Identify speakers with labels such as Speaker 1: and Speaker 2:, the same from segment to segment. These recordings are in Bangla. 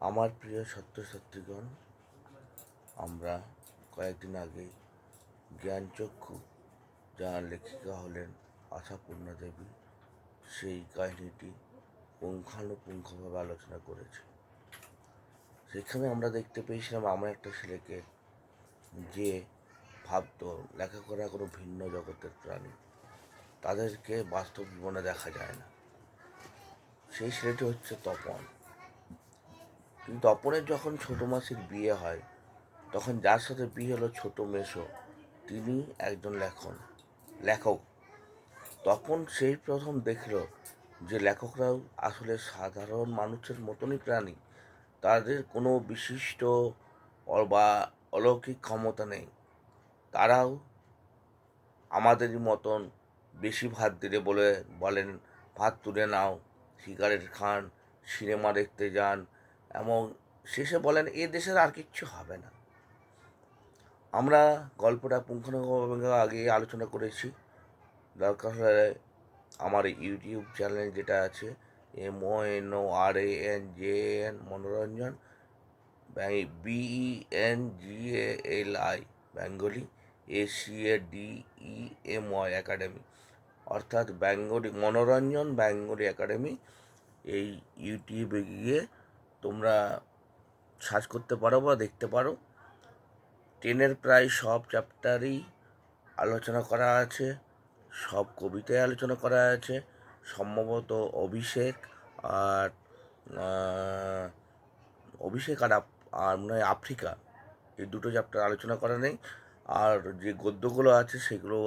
Speaker 1: আমার প্রিয় ছাত্রছাত্রীগণ, আমরা কয়েকদিন আগে জ্ঞানচক্ষু, যার লেখিকা হলেন আশাপূর্ণা দেবী, সেই কাহিনীটি পুঙ্খানুপুঙ্খভাবে আলোচনা করেছি। সেখানে আমরা দেখতে পেয়েছিলাম আমার একটা ছেলেকে, যে ভাবতো লেখাপড়া কোনো ভিন্ন জগতের প্রাণী, তাদেরকে বাস্তব জীবনে দেখা যায় না। সেই ছেলেটি হচ্ছে তপন। কিন্তু তপনের যখন ছোটো মাসির বিয়ে হয়, তখন যার সাথে বিয়ে হলো ছোট মেশো তিনি একজন লেখন, লেখক। তখন সেই প্রথম দেখল যে লেখকরাও আসলে সাধারণ মানুষের মতনই প্রাণী। তাদের কোনো বিশিষ্ট বা অলৌকিক ক্ষমতা নেই। তারাও আমাদেরই মতন বেশি ভাত দিলে বলে বলেন, ভাত তুলে নাও, সিগারেট খান, সিনেমা দেখতে যান এবং শেষে বলেন, এ দেশের আর কিচ্ছু হবে না। আমরা গল্পটা পুঙ্খানুপুঙ্খভাবে আগে আলোচনা করেছি। দরকার হলে আমার ইউটিউব চ্যানেল যেটা আছে, M O O R A N J N, Manoranjan B E N G L I Bengali A C A D E M Y academy, অর্থাৎ বেঙ্গলি মনোরঞ্জন বেঙ্গলি একাডেমি, এই ইউটিউবে গিয়ে তোমরা সার্চ করতে পারো বা দেখতে পারো। টেনের প্রায় সব চ্যাপ্টারই আলোচনা করা আছে, সব কবিতায় আলোচনা করা আছে, সম্ভবত অভিষেক আর অভিষেক আর আর মনে হয় আফ্রিকা, এই দুটো চ্যাপ্টার আলোচনা করা নেই। আর যে গদ্যগুলো আছে সেগুলো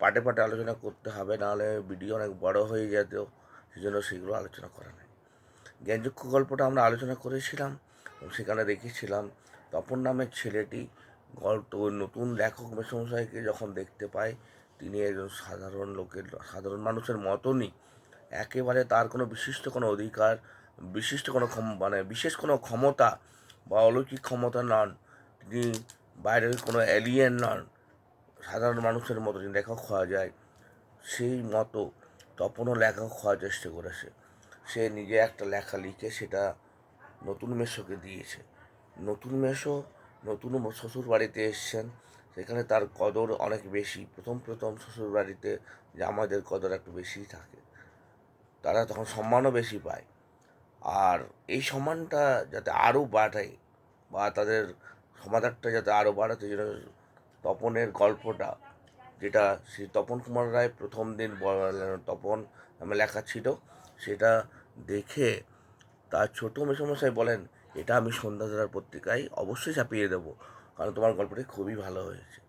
Speaker 1: পাটে পাটে আলোচনা করতে হবে, নাহলে ভিডিও অনেক বড় হয়ে যেত সেই জন্য সেগুলো আলোচনা করা নেই। জ্ঞানযক্ষ গল্পটা আমরা আলোচনা করেছিলাম সেখানে দেখেছিলাম তপন নামের ছেলেটি গল্প, নতুন লেখক মেসমশাইকে যখন দেখতে পায়, তিনি একজন সাধারণ লোকের, সাধারণ মানুষের মতনই। একেবারে তার কোনো বিশিষ্ট কোনো অধিকার, বিশিষ্ট কোনো মানে বিশেষ কোনো ক্ষমতা বা অলৌকিক ক্ষমতা নন। তিনি বাইরের কোনো এলিয়েন নন। সাধারণ মানুষের মতো যিনি লেখক হওয়া যায়। সেই মতো তপনও লেখক হওয়ার চেষ্টা করেছে। সে নিজে একটা লেখা লিখে সেটা নতুন মেশোকে দিয়েছে। নতুন মেশো নতুন শ্বশুর বাড়িতে এসছেন। সেখানে তার কদর অনেক বেশি। প্রথম প্রথম শ্বশুর বাড়িতে জামাইদের কদর একটু বেশিই থাকে। তারা তখন সম্মানও বেশি পায়। আর এই সম্মানটা যাতে আরও বাড়ায় বা তাদের সমাধানটা যাতে আরও বাড়াতে জন্য তপনের গল্পটা, যেটা শ্রী তপন কুমার রায় প্রথম দিন তপন নামে লেখা ছিল, সেটা দেখে তার ছোটো মেসমশাই বলেন, এটা আমি সন্ধ্যাধারার পত্রিকায় অবশ্যই ছাপিয়ে দেবো, কারণ তোমার গল্পটি খুবই ভালো হয়েছে।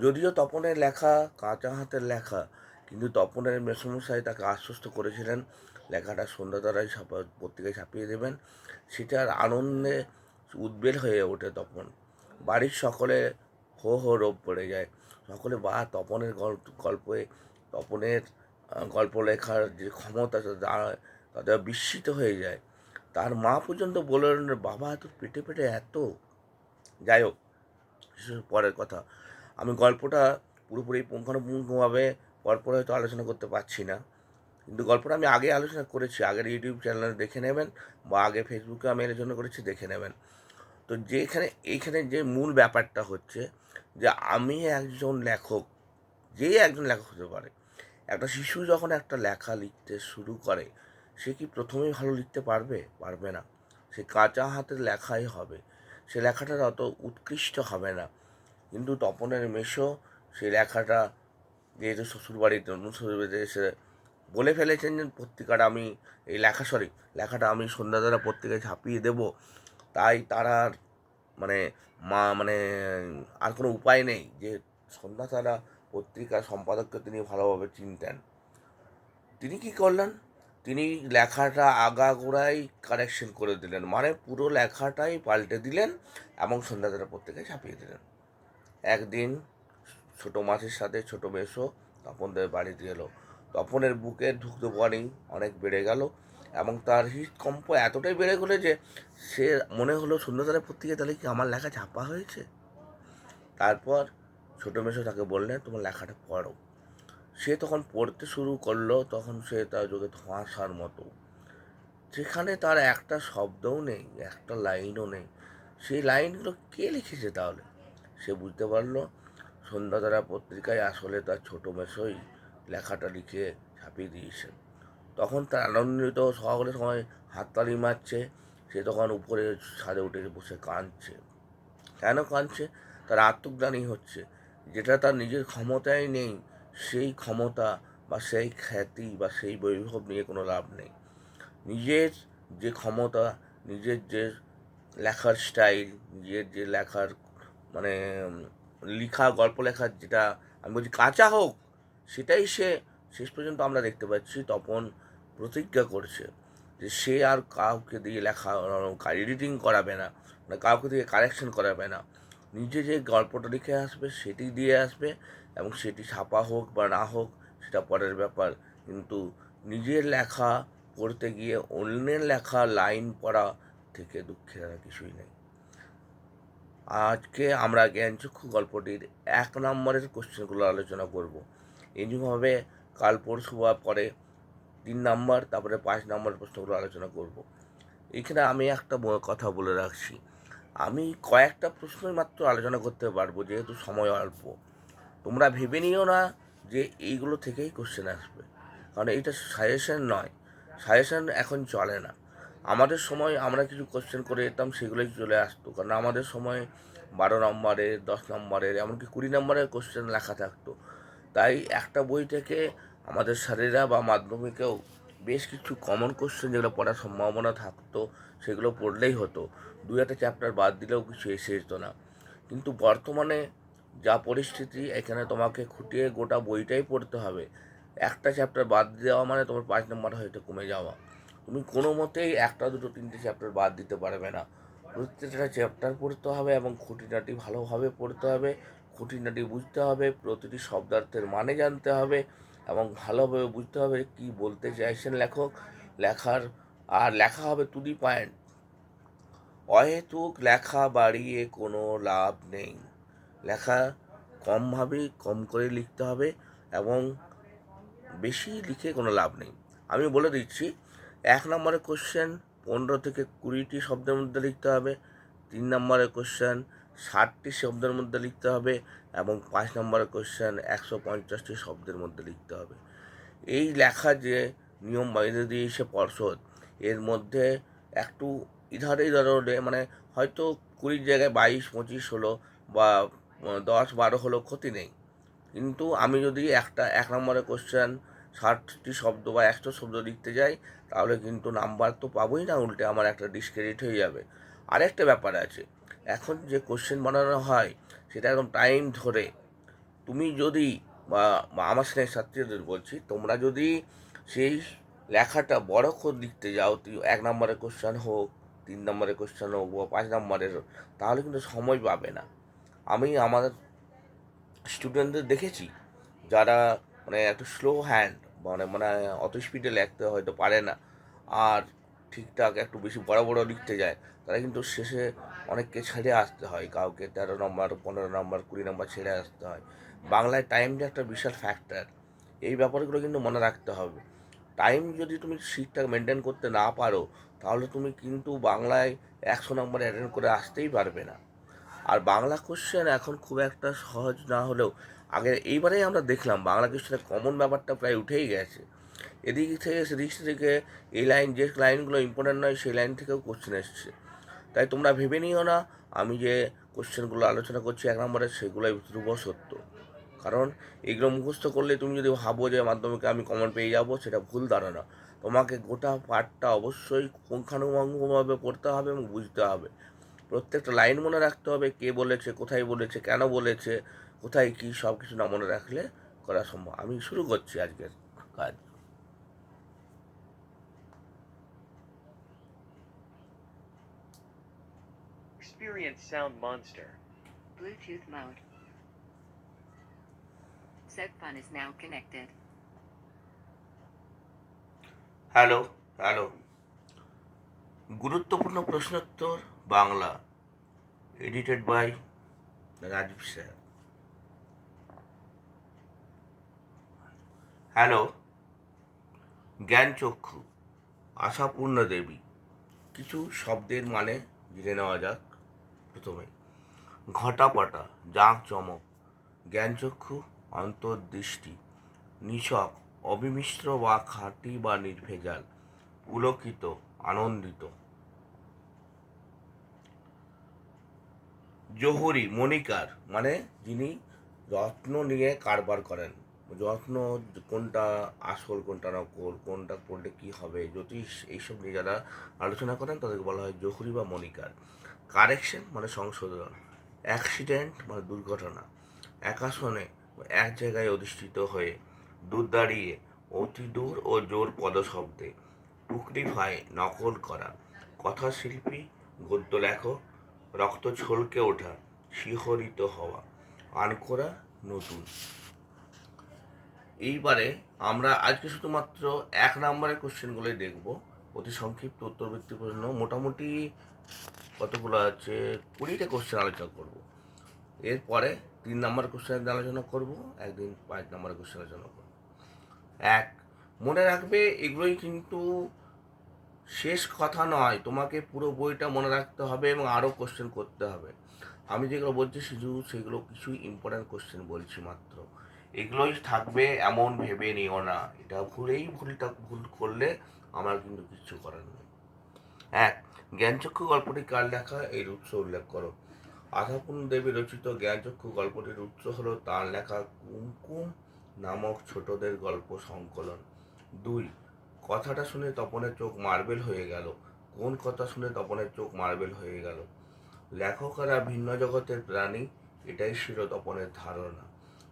Speaker 1: যদিও তপনের লেখা কাঁচা হাতের লেখা, কিন্তু তপনের মেসমশাই তাকে আশ্বস্ত করেছিলেন, লেখাটা সন্ধ্যাধারায় ছাপা, পত্রিকায় ছাপিয়ে দেবেন, সেটার আনন্দে উদ্বেল হয়ে ওঠে তপন। বাড়ির সকলে হো হো রোপ পড়ে যায়। সকলে, বা, তপনের গল্প, গল্পে তপনের গল্প লেখার যে ক্ষমতা তা- তাদের বিস্মিত হয়ে যায়। তার মা পর্যন্ত বললেন, বাবা, তোর পেটে পেটে এত? যাই হোক পরের কথা। আমি গল্পটা পুরোপুরি পুঙ্খানুপুঙ্খভাবে পরপর হয়তো আলোচনা করতে পারছি না। কিন্তু গল্পটা আমি আগে আলোচনা করেছি। আগের ইউটিউব চ্যানেলে দেখে নেবেন বা আগে ফেসবুকে আমি আলোচনা করেছি, দেখে নেবেন। তো যেখানে, এইখানে যে মূল ব্যাপারটা হচ্ছে যে, আমি একজন লেখক, যে একজন লেখক হতে পারে। একটা শিশু যখন একটা লেখা লিখতে শুরু করে সে কি প্রথমেই ভালো লিখতে পারবে? পারবে না। সে কাঁচা হাতের লেখাই হবে। সে লেখাটা অত উৎকৃষ্ট হবে না। কিন্তু তপনের মেশো সেই লেখাটা যেহেতু শ্বশুরবাড়িতে শ্বশুরবাড়িতে এসে বলে ফেলেছেন যে, পত্রিকাটা আমি এই লেখা, সরি, লেখাটা আমি সন্ধ্যাধারা পত্রিকায় ছাপিয়ে দেব। তাই তারা আর মানে মা মানে আর কোনো উপায় নেই যে সন্ধ্যাধারা পত্রিকার সম্পাদককে তিনি ভালোভাবে চিনতেন। তিনি কি করলেন? তিনি লেখাটা আগাগোড়াই কারেকশন করে দিলেন। মানে পুরো লেখাটাই পাল্টে দিলেন এবং সন্ধ্যাতারা পত্রিকায় ছাপিয়ে দিলেন। একদিন ছোটো মাছের সাথে ছোটো মেসো তপনদের বাড়িতে এলো। তপনের বুকে ধুকতে পানি অনেক বেড়ে গেল এবং তার হৃদকম্প এতটাই বেড়ে গেলো যে সে মনে হলো সুন্দরতারা পত্রিকায় তাহলে কি আমার লেখা ছাপা হয়েছে? তারপর ছোটো মেসো তাকে বললেন, তোমার লেখাটা পড়ো। সে তখন পড়তে শুরু করল, তখন সে তার যোগে ধোঁয়াশার মতো। যেখানে তার একটা শব্দও নেই, একটা লাইনও নেই। সেই লাইনগুলো কে লিখেছে তাহলে? সে বুঝতে পারল। সন্ধ্যাতারা পত্রিকায় আসলে তার ছোটো মেসোই লেখাটা লিখে ছাপিয়ে দিয়েছে। তখন তার আনন্দিত সকলের সময় হাততালি মারছে। সে তখন উপরে ছাদে উঠে বসে কাঁদছে। কেন কাঁদছে? তার আত্মজ্ঞানী হচ্ছে। যেটা তার নিজের ক্ষমতায় নেই সেই ক্ষমতা বা সেই খ্যাতি বা সেই বৈভব নিয়ে কোনো লাভ নেই। নিজের যে ক্ষমতা, নিজের যে লেখার স্টাইল নিজের যে লেখার মানে লেখা, গল্প লেখার যেটা আমি বলছি কাঁচা হোক, সেটাই সে শেষ পর্যন্ত আমরা দেখতে পাচ্ছি তপন প্রতিজ্ঞা করছে যে সে আর কাউকে দিয়ে লেখা এডিটিং করাবে না মানে কাউকে দিয়ে কারেকশন করাবে না। নিজে যে গল্পটা লিখে আসবে, সেটি দিয়ে আসবে এবং সেটি ছাপা হোক বা না হোক, সেটা পরের ব্যাপার। কিন্তু নিজের লেখা পড়তে গিয়ে অন্যের লেখা লাইন পড়া থেকে দুঃখের আর কিছুই নেই। আজকে আমরা জ্ঞানচক্ষু গল্পটির এক নম্বরের কোশ্চেনগুলো আলোচনা করব। এইভাবে কাল পরশু বা পরে তিন নাম্বার, তারপরে পাঁচ নম্বর প্রশ্নগুলো আলোচনা করব। এখানে আমি একটা কথা বলে রাখছি। আমি কয়েকটা প্রশ্নই মাত্র আলোচনা করতে পারব, যেহেতু সময় অল্প। তোমরা ভেবে নিও না যে এইগুলো থেকেই কোশ্চেন আসবে। কারণ এইটা সাজেশন নয়। সাজেশন এখন চলে না। আমাদের সময় আমরা কিছু কোশ্চেন করে যেতাম, সেগুলোই চলে আসতো। কারণ আমাদের সময় বারো নম্বরের দশ নম্বরের, এমনকি কুড়ি নম্বরের কোশ্চেন লেখা থাকতো। তাই একটা বই থেকে আমাদের স্যারেরা বা মাধ্যমিকেও বেশ কিছু কমন কোশ্চেন যেগুলো পড়ার সম্ভাবনা থাকতো, সেগুলো পড়লেই হতো। দু একটা চ্যাপ্টার বাদ দিলেও কিছু এসে যেত না। কিন্তু বর্তমানে যা পরিস্থিতি, এখানে তোমাকে খুঁটিয়ে গোটা বইটাই পড়তে হবে। একটা চ্যাপ্টার বাদ দেওয়া মানে তোমার পাঁচ নম্বর হয়তো কমে যাওয়া। তুমি কোনো মতেই একটা, দুটো, তিনটে চ্যাপ্টার বাদ দিতে পারবে না। প্রত্যেকটা চ্যাপ্টার পড়তে হবে এবং খুঁটিনাটি ভালোভাবে পড়তে হবে। খুঁটিনাটি বুঝতে হবে, প্রতিটি শব্দার্থের মানে জানতে হবে এবং ভালোভাবে বুঝতে হবে কি বলতে চাইছেন লেখক। লেখার, আর লেখা হবে টু দি পয়েন্ট অহেতুক লেখা বাড়িয়ে কোনো লাভ নেই। লেখা কমভাবে কম করে লিখতে হবে এবং বেশি লিখে কোনো লাভ নেই। আমি বলে দিচ্ছি, এক নম্বরের কোশ্চেন পনেরো থেকে কুড়িটি শব্দের মধ্যে লিখতে হবে, তিন নম্বরের কোশ্চেন ষাটটি শব্দের মধ্যে লিখতে হবে এবং পাঁচ নম্বরের কোশ্চেন একশো পঞ্চাশটি শব্দের মধ্যে লিখতে হবে। এই লেখা যে নিয়ম বাইরে দিয়েছে পর্ষদ, এর মধ্যে একটু ইধারে ইধারে মানে হয়তো কুড়ির জায়গায় বাইশ, পঁচিশ হলো বা দশ বারো হলেও ক্ষতি নেই। কিন্তু আমি যদি একটা, এক নম্বরের কোশ্চেন ষাটটি শব্দ বা একশো শব্দ লিখতে যাই, তাহলে কিন্তু নাম্বার তো পাবোই না, উল্টে আমার একটা ডিসক্রেডিট হয়ে যাবে। আরেকটা ব্যাপার আছে, এখন যে কোশ্চেন বানানো হয়, সেটা একদম টাইম ধরে। তুমি যদি, বা আমার স্নেহ ছাত্রীদের বলছি, তোমরা যদি সেই লেখাটা বড় করে লিখতে যাও তুই এক নম্বরের কোশ্চেন হোক, তিন নম্বরের কোশ্চেন হোক, বা পাঁচ নম্বরের, তাহলে কিন্তু সময় পাবে না। আমি আমাদের স্টুডেন্টদের দেখেছি, যারা মানে একটু স্লো হ্যান্ড মানে মানে অত স্পিডে লিখতে হয়তো পারে না, আর ঠিকঠাক একটু বেশি বড় বড় লিখতে যায়, তারা কিন্তু শেষে অনেককে ছেড়ে আসতে হয়, কাউকে তেরো নম্বর পনেরো নম্বর কুড়ি নম্বর ছেড়ে আসতে হয়। বাংলায় টাইমটা একটা বিশাল ফ্যাক্টর এই ব্যাপারগুলো কিন্তু মনে রাখতে হবে। টাইম যদি তুমি ঠিকঠাক মেনটেন করতে না পারো, তাহলে তুমি কিন্তু বাংলায় একশো নম্বর অ্যাটেন্ড করে আসতেই পারবে না। আর বাংলা কোশ্চেন এখন খুব একটা সহজ না হলেও আগে এইবারেই আমরা দেখলাম বাংলা কোশ্চেনের কমন ব্যাপারটা প্রায় উঠেই গেছে। এদিক থেকে, সেদিক থেকে এই লাইন যে লাইনগুলো ইম্পর্টেন্ট নয়, সেই লাইন থেকেও কোশ্চেন এসছে। তাই তোমরা ভেবে নিও না, আমি যে কোশ্চেনগুলো আলোচনা করছি এক নম্বরে সেগুলোই ধ্রুব সত্য। কারণ এইগুলো মুখস্থ করলে তুমি যদি ভাবো যে মাধ্যমিকে আমি কমন পেয়ে যাব, সেটা ভুল ধারণা। তোমাকে গোটা পাঠটা অবশ্যই পুঙ্খানুপুঙ্খভাবে পড়তে হবে এবং বুঝতে হবে। প্রত্যেকটা লাইন মনে রাখতে হবে কে বলেছে কোথায় বলেছে কেন বলেছে কোথায় কী সব কিছু না মনে রাখলে করা সম্ভব আমি শুরু করছি আজকের কাজ
Speaker 2: Experience Sound Monster.
Speaker 3: Bluetooth mode. Set fun is now connected.
Speaker 1: Hello hello গুরুত্বপূর্ণ প্রশ্নোত্তর Bangla edited by Rajib sir. Hello Gyanchakshu, Ashapurna Devi. কিছু শব্দের মানে জেনে নেওয়া যাক প্রথমে। ঘটাপাটা জাঁক চমক জ্ঞানচক্ষু, অন্তর্দৃষ্টি, নিছক, অবিমিশ্র বা খাঁটি বা নির্ভেজাল, পুলকিত, আনন্দিত। জহুরি, মণিকার মানে যিনি যত্ন নিয়ে কারবার করেন। যত্ন কোনটা আসল, কোনটা নকল কোনটা করলে কি হবে, জ্যোতিষ এইসব নিয়ে যারা আলোচনা করেন, তাদেরকে বলা হয় জহুরি বা মণিকার। কারেকশন মানে সংশোধন, অ্যাক্সিডেন্ট মানে দুর্ঘটনা একাশনে এক জায়গায় অধিষ্ঠিত হয়ে দূর দাঁড়িয়ে অতি দূর ও জোর পদশব্দে পুকরিফাই নকল করা। কথাশিল্পী, গদ্য লেখক রক্ত ছলকে ওঠা, শিহরিত হওয়া আনকোরা নতুন। এইবারে আমরা আজকে শুধুমাত্র এক নম্বরের কোশ্চেনগুলোই দেখব। অতি সংক্ষিপ্ত উত্তরবৃত্তি প্রশ্ন। মোটামুটি কতগুলো আছে? কুড়িটা কোশ্চেন আলোচনা করব। এরপরে তিন নম্বর কোশ্চেন আলোচনা করব, একদিন পাঁচ নম্বরের কোশ্চেন আলোচনা করব। এক, মনে রাখবে এগুলোই কিন্তু শেষ কথা নয়, তোমাকে পুরো বইটা মনে রাখতে হবে এবং আরও কোশ্চেন করতে হবে। আমি যেগুলো বলছি শুধু সেগুলো কিছু ইম্পর্ট্যান্ট কোশ্চেন বলছি মাত্র। এগুলোই থাকবে, এমন ভেবে নিও না। এটা ভুলেই ভুলটা, ভুল করলে আমার কিন্তু কিচ্ছু করার নেই। এক, জ্ঞানচক্ষু গল্পটি কার লেখা? এর উৎস উল্লেখ করো। আধাপূর্ণ দেবী রচিত জ্ঞানচক্ষু গল্পটির উৎস হলো তার লেখা কুমকুম নামক ছোটদের গল্প সংকলন। দুই কথাটা শুনে তপনের চোখ মার্বেল হয়ে গেল। কোন কথা শুনে তপনের চোখ মার্বেল হয়ে গেল? লেখকেরা ভিন্ন জগতের প্রাণী, এটাই ছিল তপনের ধারণা।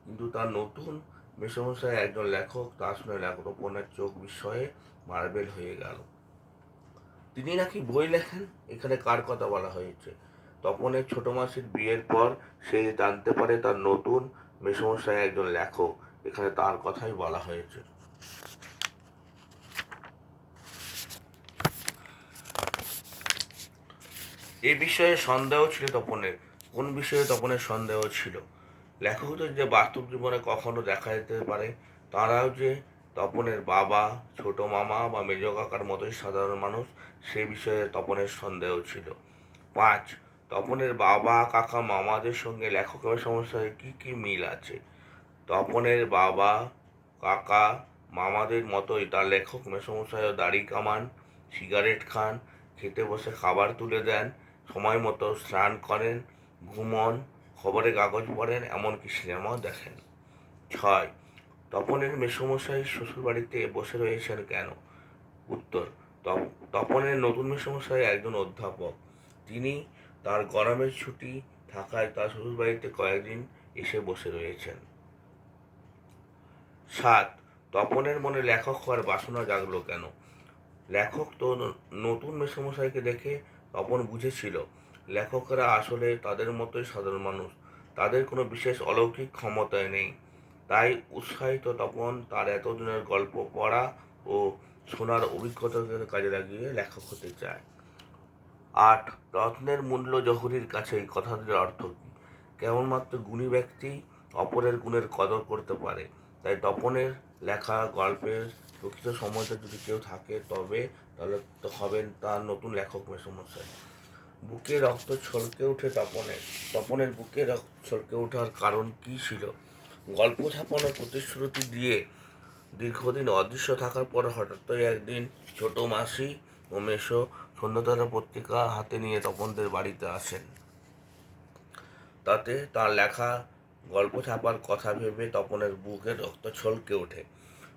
Speaker 1: কিন্তু তার নতুন মেসমশাই একজন লেখক, তা শুনে তপনের চোখ বিস্ময়ে মার্বেল হয়ে গেল। তিনি নাকি বই লেখেন? এখানে কার কথা বলা হয়েছে? তপনের ছোট মাসির বিয়ের পর সে জানতে পারে তার নতুন মেসমশাই একজন লেখক। এখানে তার কথাই বলা হয়েছে। এ বিষয়ে সন্দেহ ছিল তপনের, কোন বিষয়ে তপনের সন্দেহ ছিল? লেখকদের যে বাস্তব জীবনে কখনো দেখা যেতে পারে, তারাও যে তপনের বাবা, ছোট মামা বা মেজ কাকার মতোই সাধারণ মানুষ, সে বিষয়ে তপনের সন্দেহ ছিল। পাঁচ, তপনের বাবা, কাকা, মামাদের সঙ্গে লেখকের সমস্যায় কী কী মিল আছে? তপনের বাবা, কাকা, মামাদের মতোই তার লেখক মেসমশাইও দাড়ি কামান, সিগারেট খান, খেতে বসে খাবার তুলে দেন সময় মতো স্নান করেন, ঘুমন খবরের কাগজ পড়েন, এমনকি সিনেমাও দেখেন। ছয়, তপনের মেসমশাই শ্বশুরবাড়িতে বসে রয়েছেন কেন? উত্তর, তপ- তপনের নতুন মেসমশাই একজন অধ্যাপক। তিনি তার গরমের ছুটি থাকায় তার শ্বশুরবাড়িতে কয়েকদিন এসে বসে রয়েছেন। সাত, তপনের মনে লেখক হওয়ার বাসনা জাগলো কেন? লেখক তো নতুন মেসমশাইকে দেখে তপন বুঝেছিল, লেখকরা আসলে তাদের মতোই সাধারণ মানুষ। তাদের কোনো বিশেষ অলৌকিক ক্ষমতায় নেই। তাই উৎসাহিত তপন তার এতদিনের গল্প পড়া ও শোনার অভিজ্ঞতাকে কাজে লাগিয়ে লেখক হতে চায়। আট রত্নের মূল্য জহুরির কাছে এই কথাটির অর্থ কী? কেবলমাত্র গুণী ব্যক্তি অপরের গুণের কদর করতে পারে। তাই তপনের লেখা গল্পের প্রকৃত সময়টা যদি কেউ থাকে, তবে তাহলে তো হবেন তার নতুন লেখক মেসমশাই। বুকে রক্ত ছলকে ওঠে তপনের। তপনের বুকে রক্ত ছলকে ওঠার কারণ কী ছিল? গল্প ছাপানোর প্রতিশ্রুতি দিয়ে দীর্ঘদিন অদৃশ্য থাকার পর হঠাৎই একদিন ছোট মাসি ও মেশো সন্ধ্যাতারা পত্রিকা হাতে নিয়ে তপনদের বাড়িতে আসেন। তাতে তার লেখা গল্প ছাপার কথা ভেবে তপনের বুকে রক্ত ছলকে ওঠে।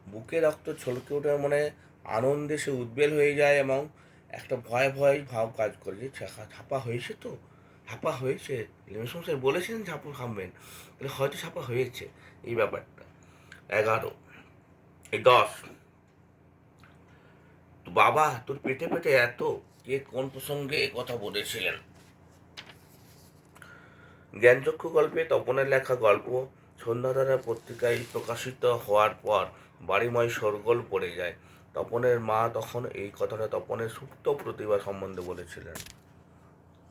Speaker 1: বুকে রক্ত ছলকে ওঠে মানে আনন্দে সে উদ্বেল হয়ে যায় এবং একটা ভয় ভয় ভাব কাজ করে যে ছাপা- হয়েছে তো? ছাপা হয়েছে? লিমেশন স্যার বলেছিলেন ছাপা খাবেন তাহলে হয়তো ছাপা হয়েছে এই ব্যাপারটা। এগারো। এই দশ। বাবা, তোর পেটে পেটে এত? কে কোন প্রসঙ্গে কথা বলেছিলেন? জ্ঞানচক্ষু গল্পে তপনের লেখা গল্প সন্ধ্যাধারা পত্রিকায় প্রকাশিত হওয়ার পর বাড়িময় সরগোল পড়ে যায়। তপনের মা তখন এই কথাটা তপনের সুপ্ত প্রতিভা সম্বন্ধে বলেছিলেন।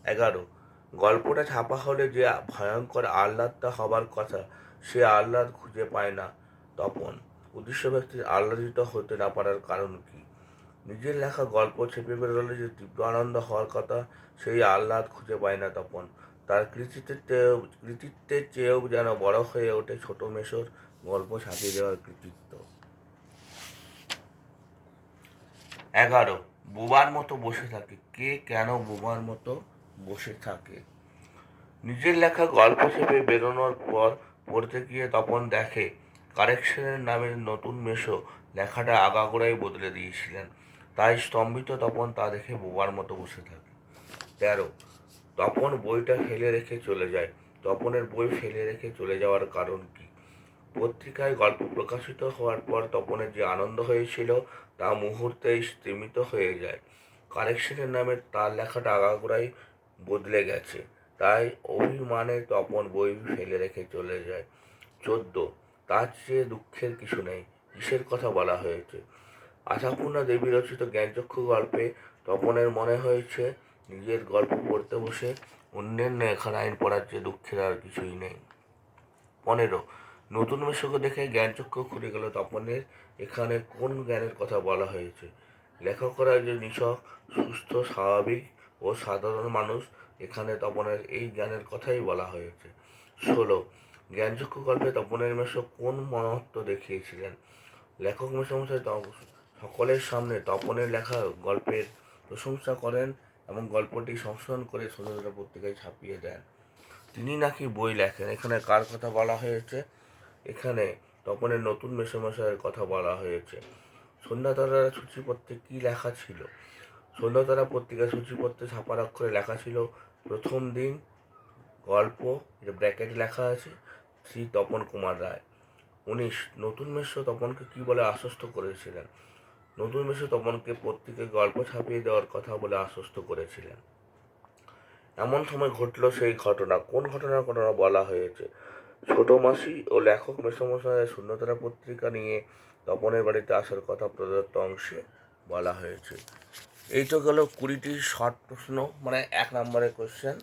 Speaker 1: এগারো, গল্পটা ছাপা হলে যে ভয়ঙ্কর আহ্লাদটা হবার কথা, সে আহ্লাদ খুঁজে পায় না তপন। উদ্দেশ্য ব্যক্তির আহ্লাদিত হতে না পারার কারণ কি? নিজের লেখা গল্প ছেপে বেরোলে যে তীব্র আনন্দ হওয়ার কথা, সেই আহ্লাদ খুঁজে পায় না তপন। তার কৃতিত্বের কৃতিত্বের চেয়েও যেন বড় হয়ে ওঠে ছোট মেশোর গল্প ছাপিয়ে দেওয়ার কৃতিত্ব। এগারো, বোবার মতো বসে থাকে। কে কেন বোবার মতো বসে থাকে? নিজের লেখা গল্প ছেপে বেরোনোর পর পড়তে গিয়ে তপন দেখে, কারেকশনের নামের নতুন মেশো লেখাটা আগাগোড়াই বদলে দিয়েছিলেন। তাই স্তম্ভিত তপন তা দেখে বোবার মতো বসে থাকে। তেরো, তপন বইটা ফেলে রেখে চলে যায়। তপনের বই ফেলে রেখে চলে যাওয়ার কারণ পত্রিকায় গল্প প্রকাশিত হওয়ার পর তপনের যে আনন্দ হয়েছিল, তা মুহূর্তেই স্তীমিত হয়ে যায়। কারেকশনের নামে তার লেখাটা আগাগোড়াই বদলে গেছে। তাই অভিমানে তপন বই ফেলে রেখে চলে যায়। চোদ্দ। তার চেয়ে দুঃখের কিছু নেই, কিসের কথা বলা হয়েছে? আশাপূর্ণা দেবী রচিত জ্ঞানচক্ষু গল্পে তপনের মনে হয়েছে, নিজের গল্প পড়তে বসে অন্যের লেখার আইন পড়ার চেয়ে দুঃখের আর কিছুই নেই। পনেরো। নতুন মেশকে দেখে জ্ঞানচক্ষু খুলে গেল তপনের। এখানে কোন জ্ঞানের কথা বলা হয়েছে? লেখকরা যে নিছক সুস্থ, স্বাভাবিক ও সাধারণ মানুষ, এখানে তপনের এই জ্ঞানের কথাই বলা হয়েছে। ষোলো। জ্ঞানচক্ষু গল্পে তপনের মেশো কোন মহত্ব দেখিয়েছিলেন? লেখক মেশামশাই সকলের সামনে তপনের লেখা গল্পের প্রশংসা করেন এবং গল্পটি সংশোধন করে স্বতন্ত্র পত্রিকায় ছাপিয়ে দেন। তিনি নাকি বই লেখেন? এখানে কার কথা বলা হয়েছে? এখানে তপনের নতুন মেশামশাইয়ের কথা বলা হয়েছে। সন্ধ্যাতারা সূচিপত্রে কী লেখা ছিল? সন্ধ্যাতারা পত্রিকা সূচিপত্রে ছাপার অক্ষরে লেখা ছিল, প্রথম দিন, গল্প এটা ব্র্যাকেট লেখা আছে, শ্রী তপন কুমার রায়। উনিশ, নতুন মেশ্য তপনকে কী বলে আশ্বস্ত করেছিলেন? নতুন মেশ্য তপনকে পত্রিকায় গল্প ছাপিয়ে দেওয়ার কথা বলে আশ্বস্ত করেছিলেন। এমন সময় ঘটল সেই ঘটনা। কোন ঘটনার ঘটনা বলা হয়েছে? ছোট মাসি ও লেখক মেসমশায়ের শূন্যতারা পত্রিকা নিয়ে তপনের বাড়িতে আসার কথা প্রদত্ত অংশে বলা হয়েছে। এই তো গেল কুড়িটি শর্ট প্রশ্ন মানে এক নম্বরের কোশ্চেন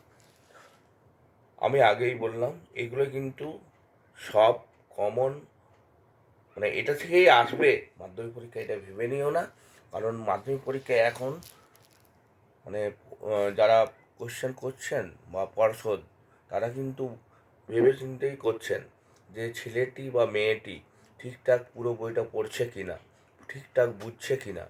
Speaker 1: আমি আগেই বললাম, এগুলো কিন্তু সব কমন মানে এটা থেকেই আসবে। মাধ্যমিক পরীক্ষা এটা ভেবে নিও না, কারণ মাধ্যমিক পরীক্ষায় এখন মানে যারা কোশ্চেন করছেন বা পর্ষদ, তারা কিন্তু ভেবে চিন্তেই করছেন যে ছেলেটি বা মেয়েটি ঠিকঠাক পুরো বইটা পড়ছে কি না ঠিকঠাক বুঝছে কি না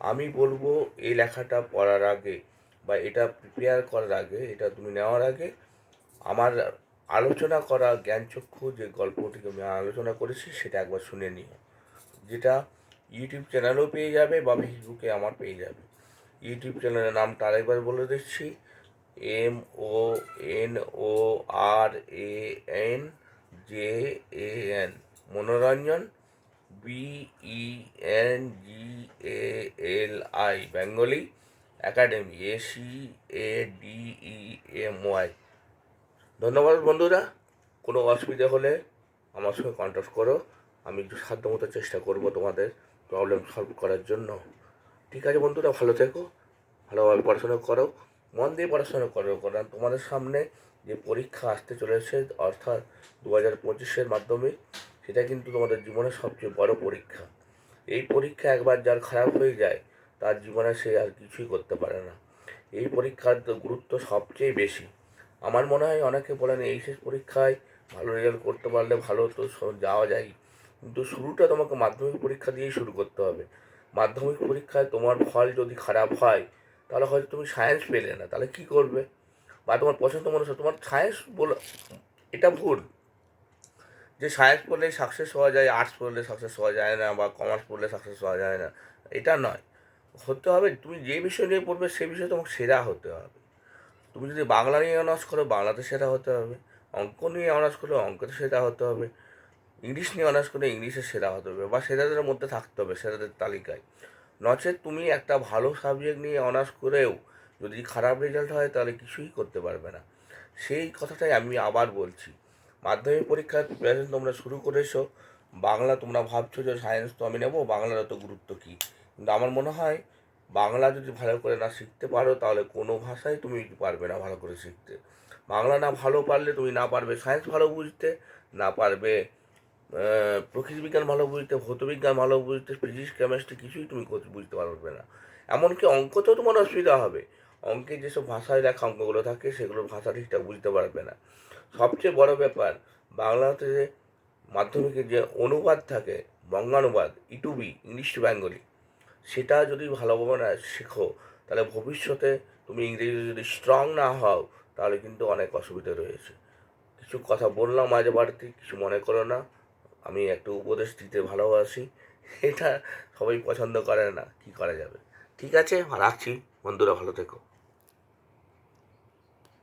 Speaker 1: আমি বলব এই লেখাটা পড়ার আগে বা এটা প্রিপেয়ার করার আগে, এটা তুমি নেওয়ার আগে আমার আলোচনা করা জ্ঞানচক্ষু যে গল্পটিকে আমি আলোচনা করেছি, সেটা একবার শুনে নিও। যেটা ইউটিউব চ্যানেলেও পেয়ে যাবে বা ফেসবুকে আমার পেয়ে যাবে। ইউটিউব চ্যানেলের নামটা আরেকবার বলে দিচ্ছি। M O N O R A N J A N Manoranjan B E N G A L I Bengali academy A C A D E M Y ধন্যবাদ বন্ধুরা, কোনো অসুবিধা হলে আমার সঙ্গে কন্ট্যাক্ট করো, আমি সাধ্যমতো চেষ্টা করব তোমাদের প্রবলেম সলভ করার জন্য। ঠিক আছে বন্ধুরা, ভালো থেকো, ভালোভাবে পড়াশোনা করো। মন দিয়ে পড়াশোনা করো, কারণ তোমাদের সামনে যে পরীক্ষা আসতে চলেছে, অর্থাৎ দু হাজার পঁচিশের মাধ্যমে, সেটা কিন্তু তোমাদের জীবনের সবচেয়ে বড় পরীক্ষা। এই পরীক্ষা একবার যার খারাপ হয়ে যায়, তার জীবনে সে আর কিছুই করতে পারে না। এই পরীক্ষার গুরুত্ব সবচেয়ে বেশি। আমার মনে হয় অনেকে বলেন এইচএস পরীক্ষায় ভালো রেজাল্ট করতে পারলে ভালো তো যাওয়া যায়। কিন্তু শুরুটা তোমাকে মাধ্যমিক পরীক্ষা দিয়েই শুরু করতে হবে। মাধ্যমিক পরীক্ষায় তোমার ফল যদি খারাপ হয় তাহলে হয়তো তুমি সায়েন্স পেলে না, তাহলে কী করবে? বা তোমার পছন্দ মনে হচ্ছে, তোমার সায়েন্স বলে এটা ভুল। যে সায়েন্স পড়লে সাকসেস হওয়া যায় আর্টস পড়লে সাকসেস হওয়া যায় না, বা কমার্স পড়লে সাকসেস হওয়া যায় না, এটা নয়। হতে হবে, তুমি যে বিষয় নিয়ে পড়বে, সে বিষয়ে তোমাকে সেরা হতে হবে। তুমি যদি বাংলা নিয়ে অনার্স করো, বাংলাতে সেরা হতে হবে। অঙ্ক নিয়ে অনার্স করো, অঙ্কতে সেরা হতে হবে। ইংলিশ নিয়ে অনার্স করলে ইংলিশে সেরা হতে হবে, বা সেরাদের মধ্যে থাকতে হবে, সেরাদের তালিকায়। নচেত তুমি একটা ভালো সাবজেক্ট নিয়ে অনার্স করেও যদি খারাপ রেজাল্ট হয়, তাহলে কিছুই করতে পারবে না। সেই কথাটাই আমি আবার বলছি। মাধ্যমিক পরীক্ষার প্রিপারেশন তোমরা শুরু করেছ। বাংলা তোমরা ভাবছ যে সায়েন্স তো আমি নেব, বাংলার অত গুরুত্ব কী? কিন্তু আমার মনে হয়, বাংলা যদি ভালো করে না শিখতে পারো, তাহলে কোনো ভাষাই তুমি পারবে না ভালো করে শিখতে। বাংলা না ভালো পারলে তুমি না পারবে সায়েন্স ভালো বুঝতে, না পারবে আহ, প্রকৃতিবিজ্ঞান ভালো বুঝতে ভৌতবিজ্ঞান ভালো বুঝতে ফিজিক্স কেমিস্ট্রি কিছুই তুমি বুঝতে পারবে না। এমনকি অঙ্কতেও তোমার অসুবিধা হবে। অঙ্কে যেসব ভাষায় লেখা অঙ্কগুলো থাকে সেগুলোর ভাষা ঠিকঠাক বুঝতে পারবে না। সবচেয়ে বড় ব্যাপার বাংলাতে যে মাধ্যমিকে যে অনুবাদ থাকে বঙ্গানুবাদ E to B English to Bengali সেটা যদি ভালোভাবে না শেখো তাহলে ভবিষ্যতে তুমি ইংরেজি যদি স্ট্রং না হও তাহলে কিন্তু অনেক অসুবিধা রয়েছে। কিছু কথা বললাম মাঝে বাড়তি কিছু মনে করো না। আমি একটু উপদেশ দিতে ভালোবাসি। এটা সবাই পছন্দ করে না, কি করা যাবে। ঠিক আছে, রাখছি। বন্ধুরা, ভালো থেকো।